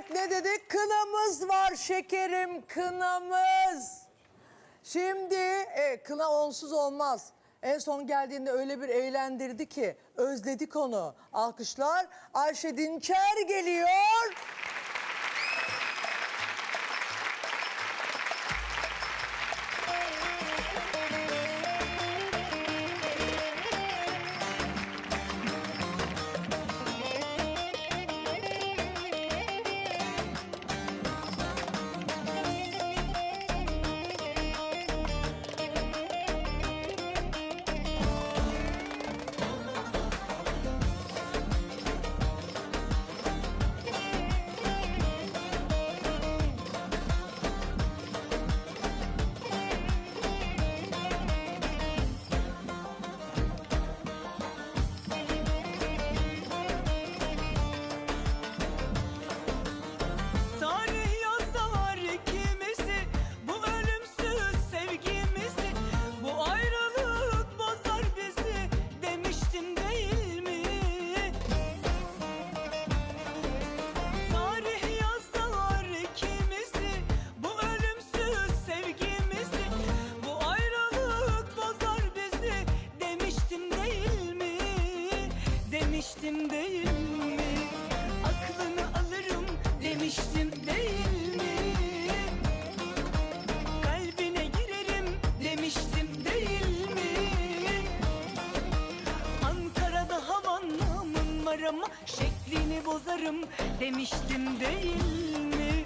Evet ne dedik? Kınamız var şekerim kınamız. Şimdi e, kına onsuz olmaz. En son geldiğinde öyle bir eğlendirdi ki özledik onu. Alkışlar Ayşe Dinçer geliyor. Bozarım demiştim değil mi?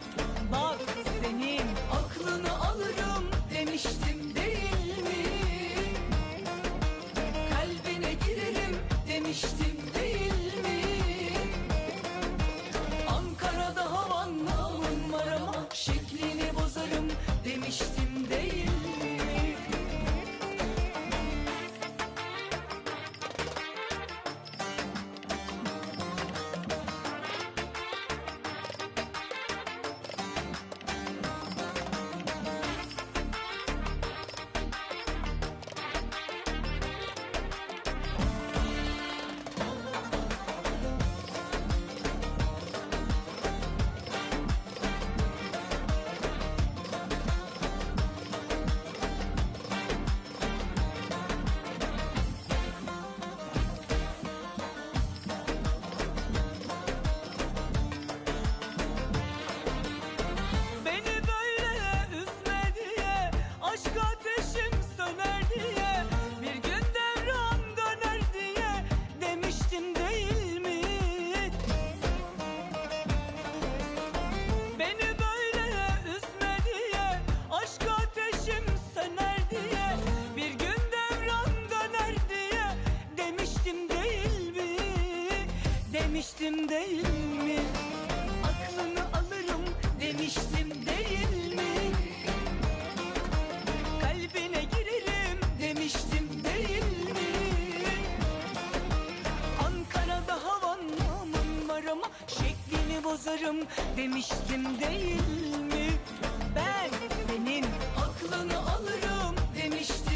Değil mi? Aklını alırım demiştim değil mi? Kalbine girerim demiştim değil mi? Ankara'da havan namın var ama şeklini bozarım demiştim değil mi? Ben senin aklını alırım demiştim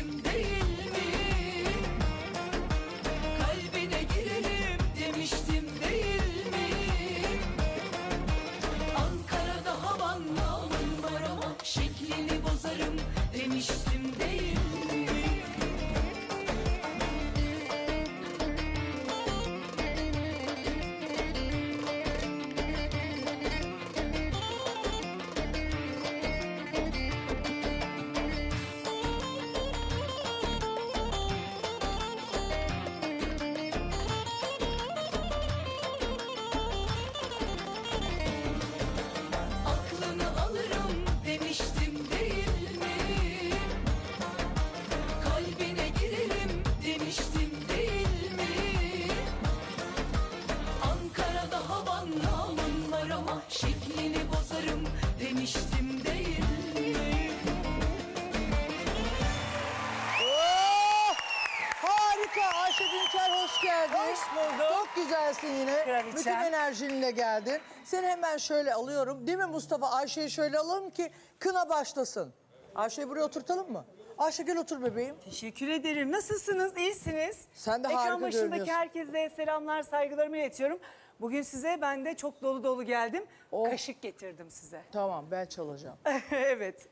enerjinle geldin. Seni hemen şöyle alıyorum. Değil mi Mustafa? Ayşe'yi şöyle alalım ki kına başlasın. Ayşe'yi buraya oturtalım mı? Ayşe gel otur bebeğim. Teşekkür ederim. Nasılsınız? İyisiniz? Sen de Ekran harika başındaki görünüyorsun. herkese selamlar, saygılarımı iletiyorum. Bugün size ben de çok dolu dolu geldim. Oh. Kaşık getirdim size. Tamam ben çalacağım. evet.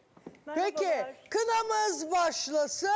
Peki kınamız başlasın.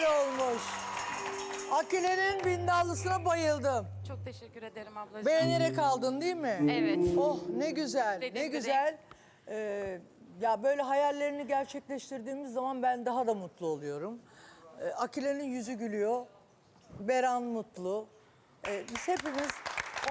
Güzel olmuş. Akile'nin bindallısına bayıldım. Çok teşekkür ederim ablacığım. Beğenerek aldın değil mi? Evet. Oh ne güzel, ne güzel. Ee, ya böyle hayallerini gerçekleştirdiğimiz zaman ben daha da mutlu oluyorum. Ee, Akile'nin yüzü gülüyor, Beran mutlu. Ee, biz hepimiz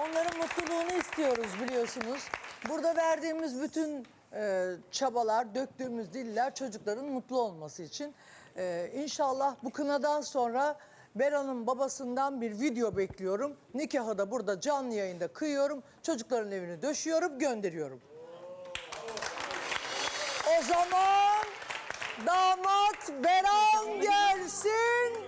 onların mutluluğunu istiyoruz biliyorsunuz. Burada verdiğimiz bütün e, çabalar, döktüğümüz diller çocukların mutlu olması için. Ee, inşallah bu kınadan sonra Beran'ın babasından bir video bekliyorum. Nikahı da burada canlı yayında kıyıyorum. Çocukların evini döşüyorum, gönderiyorum. O zaman damat Beran gelsin.